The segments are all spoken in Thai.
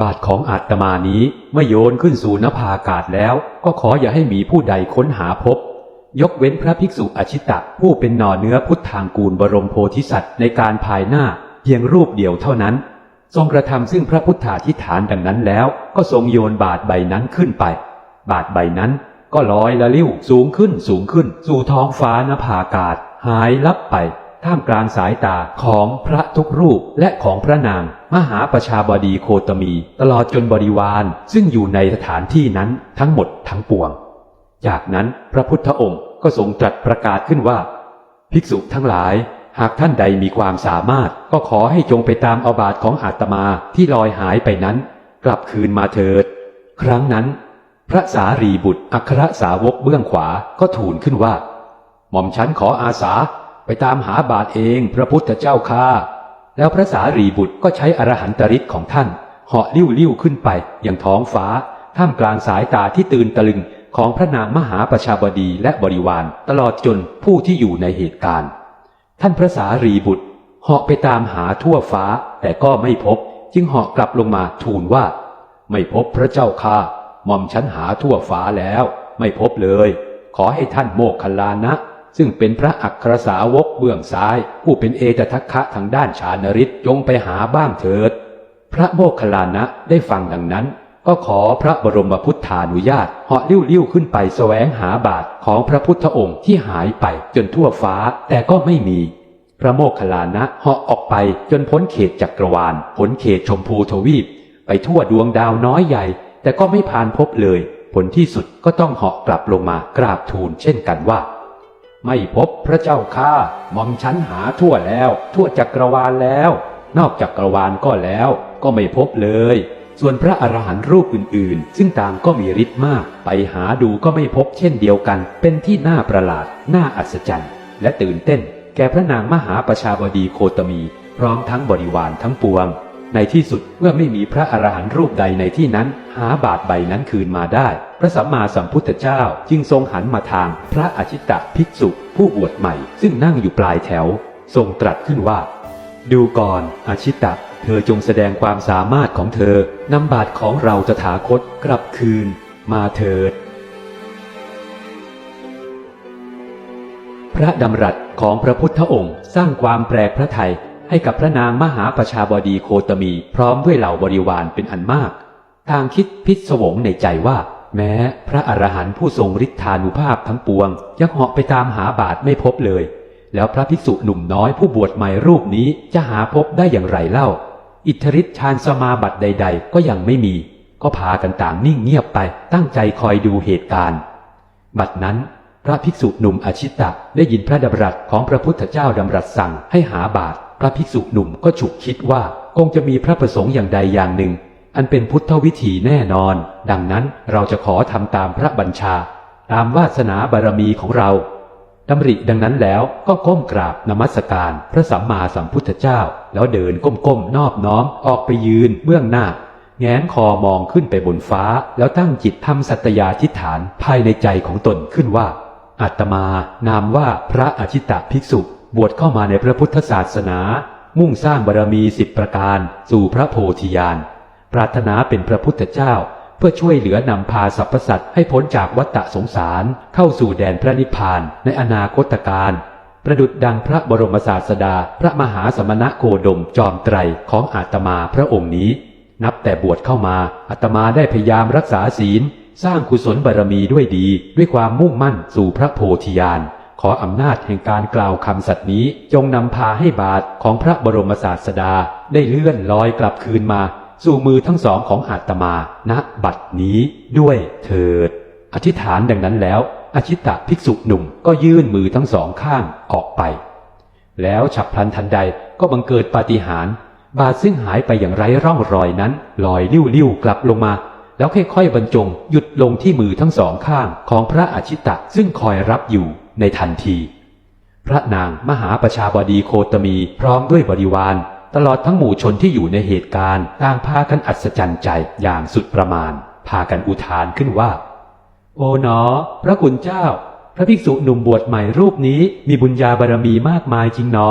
บาทของอาตมานี้เมื่อโยนขึ้นสู่นภาอากาศแล้ว ก็ขออย่าให้มีผู้ใดค้นหาพบ ยกเว้นพระภิกษุอชิตะผู้เป็นหน่อเนื้อพุทธางกูลบรมโพธิสัตว์ในการภายหน้าเพียงรูปเดียวเท่านั้น ทรงกระทำซึ่งพระพุทธาธิฐานดังนั้นแล้ว ก็ทรงโยนบาทใบนั้นขึ้นไป บาทใบนั้นก็ลอยละลิ้วสูงขึ้นสูงขึ้น สู่ท้องฟ้านภาอากาศ หายลับไป ท่ามกลางสายตาของพระทุกรูปและของพระนาง มหาประชาบดีโคตมี ตลอดจนบริวาร ซึ่งอยู่ในสถานที่นั้นทั้งหมดทั้งปวง จากนั้นพระพุทธองค์ก็ทรงตรัสประกาศขึ้นว่า ภิกษุทั้งหลาย หากท่านใดมีความสามารถ ก็ขอให้จงไปตามอาบาทของอาตมาที่ลอยหายไปนั้น กลับคืนมาเถิด ครั้งนั้น พระสารีบุตรอัครสาวกเบื้องขวาก็ทูลขึ้นว่า หม่อมฉันขออาสา ไปตามหาบาทเองพระพุทธเจ้าข้าแล้วพระสารีบุตรก็ใช้อรหันตฤทธิ์ของท่านเหาะลิ้วลิ้วขึ้นไปอยังท้องฟ้า ท่ามกลางสายตาที่ตื่นตะลึงของพระนางมหาประชาบดีและบริวาร ตลอดจนผู้ที่อยู่ในเหตุการณ์ ท่านพระสารีบุตรเหาะไปตามหาทั่วฟ้า แต่ก็ไม่พบ จึงเหาะกลับลงมาทูลว่า ไม่พบพระเจ้าข้าหม่อมฉันหาทั่วฟ้าแล้ว ไม่พบเลย ขอให้ท่านโมกขลานะ ซึ่งเป็นพระอัครสาวกเบื้องซ้าย ผู้เป็นเอตทัคคะทางด้านชานริศจงไปหาบ้างเถิด พระโมคคัลลานะได้ฟังดังนั้น ก็ขอพระบรมพุทธานุญาตเหาะลิ้วลิ้วขึ้นไปแสวงหาบาทของพระพุทธองค์ที่หายไปจนทั่วฟ้าแต่ก็ไม่มี พระโมคคัลลานะเหาะออกไปจนพ้นเขตจักรวาลพ้นเขตชมพูทวีป ไปทั่วดวงดาวน้อยใหญ่ แต่ก็ไม่ผ่านพบเลย ผลที่สุดก็ต้องเหาะกลับลงมากราบทูลเช่นกันว่า ไม่พบพระเจ้าข้าหม่อมฉันหาทั่วแล้ว ทั่วจักรวาลแล้ว นอกจักรวาลก็แล้ว ก็ไม่พบเลย ส่วนพระอรหันต์รูปอื่นๆ ซึ่งต่างก็มีฤทธิ์มาก ไปหาดูก็ไม่พบเช่นเดียวกัน เป็นที่น่าประหลาด น่าอัศจรรย์ และตื่นเต้น แก่พระนางมหาประชาบดีโคตมี พร้อมทั้งบริวารทั้งปวง ในที่สุดเมื่อไม่มีพระอรหันต์รูปใดในที่นั้น หาบาทใบนั้นคืนมาได้ พระสัมมาสัมพุทธเจ้าจึงทรงหันมาทางพระอชิตะภิกษุ ผู้บวชใหม่ ซึ่งนั่งอยู่ปลายแถว ทรงตรัสขึ้นว่า ดูก่อนอาชิตะ เธอจงแสดงความสามารถของเธอนำบาทของเราจะถาคตกลับคืน มาเถิด พระดำรัสของพระพุทธองค์สร้างความแปลกพระไทย ให้กับพระนางมหาประชาบดีโคตมี พร้อมด้วยเหล่าบริวารเป็นอันมาก ทางคิดพิศวงในใจว่า แม้พระอรหันต์ผู้ทรงฤทธานุภาพทั้งปวง ยังเหาะไปตามหาบาทไม่พบเลย แล้วพระภิกษุหนุ่มน้อยผู้บวชใหม่รูปนี้จะหาพบได้อย่างไรเล่า อิทธิฤทธิฌานสมาบัติใด ๆ ก็ยังไม่มี ก็พากันต่างนิ่งเงียบไปตั้งใจคอยดูเหตุการณ์ บัดนั้นพระภิกษุหนุ่มอชิตะได้ยินพระดำรัสของพระพุทธเจ้าดำรัสสั่งให้หาบาท ระภิกษุหนุ่มก็ฉุกคิดว่าคงจะมีพระประสงค์อย่างใดอย่างหนึ่ง อันเป็นพุทธวิธีแน่นอน ดังนั้นเราจะขอทำตามพระบัญชา ตามวาสนาบารมีของเราดำริดังนั้นแล้วก็ก้มกราบนมัสการพระสัมมาสัมพุทธเจ้า แล้วเดินก้มๆนอบน้อมออกไปยืนเบื้องหน้า แงนคอมองขึ้นไปบนฟ้า แล้วตั้งจิตทำสัตยาธิฐานภายในใจของตนขึ้นว่าอาตมา นามว่าพระอาชิตะภิกษุ บวชเข้ามาในพระพุทธศาสนา มุ่งสร้างบารมีสิบประการ สู่พระโพธิญาณ ปรารถนาเป็นพระพุทธเจ้า เพื่อช่วยเหลือนำพาสรรพสัตว์ให้พ้นจากวัฏสงสาร เข้าสู่แดนพระนิพพานในอนาคตการประดุดดังพระบรมศาสดา พระมหาสมณะโคดมจอมไตรของอาตมาพระองค์นี้ นับแต่บวชเข้ามาอาตมาได้พยายามรักษาศีล สร้างกุศลบารมีด้วยดี ด้วยความมุ่งมั่นสู่พระโพธิญาณ ขออำนาจแห่งการกล่าวคำสัตย์นี้จงนำพาให้บาทของพระบรมศาสดาได้เลื่อนลอยกลับคืนมา สู่มือทั้งสองของอาตมาณบัดนี้ด้วยเถิด อธิษฐานดังนั้นแล้ว อชิตะภิกษุหนุ่มก็ยื่นมือทั้งสองข้างออกไป แล้วฉับพลันทันใดก็บังเกิดปาฏิหาริย์บาทซึ่งหายไปอย่างไร้ร่องรอยนั้นลอยลิ้วลิ้วกลับลงมา แล้วค่อยๆบรรจงหยุดลงที่มือทั้งสองข้างของพระอาชิตะซึ่งคอยรับอยู่ ในทันที พระนางมหาประชาบดีโคตมีพร้อมด้วยบริวาร ตลอดทั้งหมู่ชนที่อยู่ในเหตุการณ์ต่างพากันอัศจรรย์ใจอย่างสุดประมาณ พากันอุทานขึ้นว่า โอ๋หนอ พระคุณเจ้า พระภิกษุหนุ่มบวชใหม่รูปนี้มีบุญญาบารมีมากมายจริงหนอ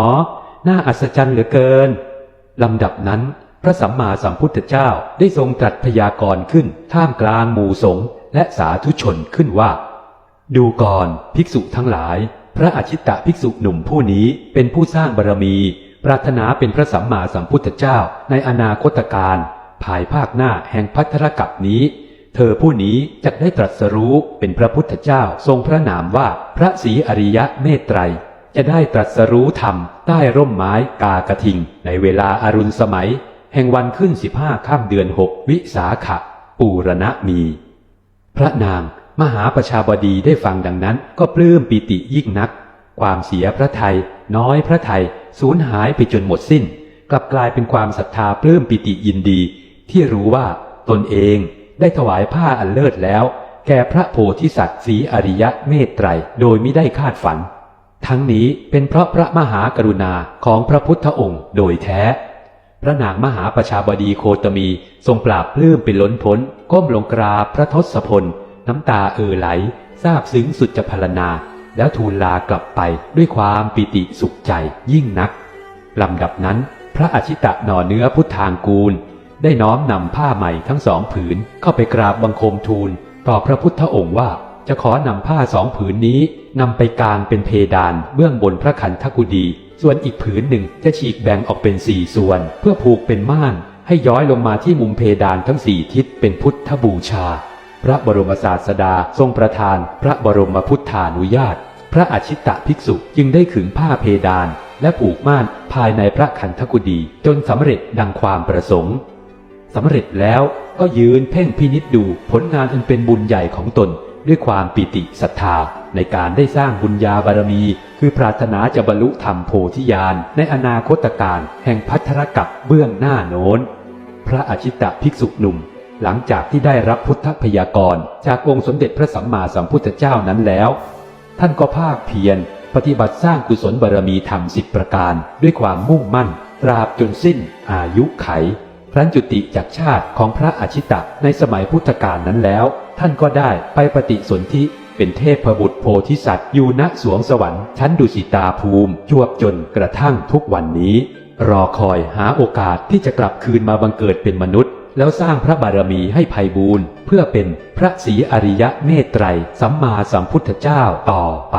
น่าอัศจรรย์เหลือเกินลำดับนั้นพระสัมมาสัมพุทธเจ้าได้ทรงตรัสพยากรณ์ขึ้นท่ามกลางหมู่สงฆ์และสาธุชนขึ้นว่า ดูก่อนภิกษุทั้งหลาย พระอาชิตะภิกษุหนุ่มผู้นี้เป็นผู้สร้างบารมี ปรารถนาเป็นพระสัมมาสัมพุทธเจ้าในอนาคตการ ภายภาคหน้าแห่งพัทธรกับนี้ เธอผู้นี้จะได้ตรัสรู้เป็นพระพุทธเจ้าทรงพระนามว่าพระศรีอริยะเมตไตร จะได้ตรัสรู้ธรรมใต้ร่มไม้กากระทิง ในเวลาอารุณสมัย แห่งวันขึ้นสิบห้าข้ามเดือนหกวิสาขะปูรณะมี พระนาง มหาประชาบดีได้ฟังดังนั้น ก็ปลื้มปิติยิ่งนัก ความเสียพระไทย น้อยพระไทยสูญหายไปจนหมดสิ้น กลับกลายเป็นความศรัทธาปลื้มปิติยินดี ที่รู้ว่าตนเองได้ถวายผ้าอันเลิศแล้ว แก่พระโพธิสัตว์สีอริยะเมตไตรโดยไม่ได้คาดฝัน ทั้งนี้เป็นเพราะพระมหากรุณาของพระพุทธองค์โดยแท้ พระนางมหาประชาบดีโคตมีทรงปราบปลื้มเป็นล้นพ้น ก้มลงกราบพระทศพล น้ำตาเอ่อไหลซาบซึ้งสุดจะพรรณนา แล้วทูลลากลับไปด้วยความปิติสุขใจยิ่งนักลำดับนั้น พระอชิตะหน่อเนื้อพุทธางกูล ได้น้อมนำผ้าใหม่ทั้งสองผืนเข้าไปกราบบังคมทูล ต่อพระพุทธองค์ว่าจะขอนำผ้าสองผืนนี้นำไปกางเป็นเพดานเบื้องบนพระขันธกุฎีส่วนอีกผืนหนึ่งจะฉีกแบ่งออกเป็นสี่ส่วน เพื่อผูกเป็นม่าน ให้ย้อยลงมาที่มุมเพดานทั้งสี่ทิศเป็นพุทธบูชา พระบรมศาสดาทรงประทาน พระบรมพุทธานุญาต พระอาชิตะภิกษุจึงได้ขึงผ้าเพดาน และผูกม่านภายในพระขันธกุฎีจนสำเร็จดังความประสงค์สำเร็จแล้วก็ยืนเพ่งพินิจดูผลงานอันเป็นบุญใหญ่ของตน ด้วยความปิติศรัทธา ในการได้สร้างบุญญาบารมี คือปรารถนาจะบรรลุธรรมโพธิญาณในอนาคตการแห่งพัทธรกับเบื้องหน้าโน้น พระอาชิตะภิกษุหนุ่ม หลังจากที่ได้รับพุทธพยากรณ์จากองค์สมเด็จพระสัมมาสัมพุทธเจ้านั้นแล้ว ท่านก็ภาคเพียรปฏิบัติสร้างกุศลบารมีธรรมสิบประการ ด้วยความมุ่งมั่น ตราบจนสิ้น อายุไขครั้นจุติจากชาติของพระอาชิตะในสมัยพุทธกาลนั้นแล้ว ท่านก็ได้ไปปฏิสนธิเป็นเทพบุตรโพธิสัตว์อยู่ณสวงสวรรค์ชั้นดุสิตาภูมิจวบจนกระทั่งทุกวันนี้ รอคอยหาโอกาสที่จะกลับคืนมาบังเกิดเป็นมนุษย์ แล้วสร้างพระบารมีให้ไพบูรณ์เพื่อเป็นพระศรีอริยะเมตไตรสัมมาสัมพุทธเจ้าต่อไป